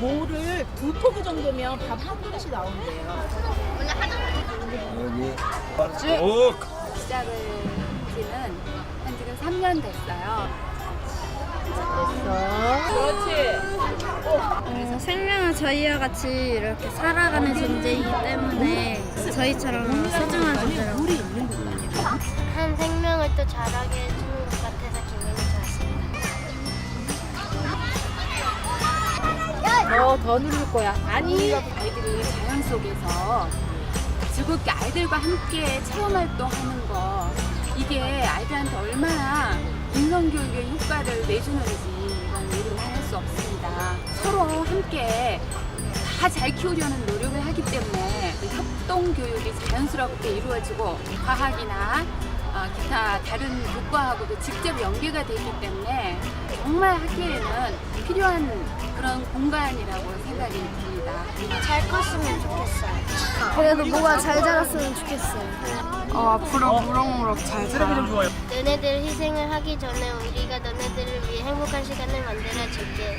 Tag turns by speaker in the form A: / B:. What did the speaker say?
A: 뭐를 두 포기 정도면 밥 한 그릇이 나온대요.
B: 여기.
C: 오,
D: 시작을 지는 한 지금 3년 됐어요.
E: 어, 생명은 저희와 같이 이렇게 살아가는 존재이기 때문에 저희처럼 소중한 존재라고
F: 한 생명을 또 자라게 해주
D: 너더 누를 거야. 아니. 아이들이 자연 속에서 즐겁게 아이들과 함께 체험 활동하는 거 이게 아이들한테 얼마나 인성 교육의 효과를 내주는지 이건 얘기를 할 수 없습니다. 서로 함께 다 잘 키우려는 노력을 하기 때문에 그 협동 교육이 자연스럽게 이루어지고 과학이나 어, 기타 다른 교과하고도 직접 연계가 되기 때문에 정말 학교에는 필요한 그런 공간이라고 생각이 듭니다.
F: 잘 컸으면 좋겠어요.
E: 그래도 뭐가 잘 자랐으면 좋겠어요. 어, 앞으로 무럭무럭 잘
C: 좋아요.
F: 너네들 희생을 하기 전에 우리가 너네들을 위해 행복한 시간을 만들어 줄게.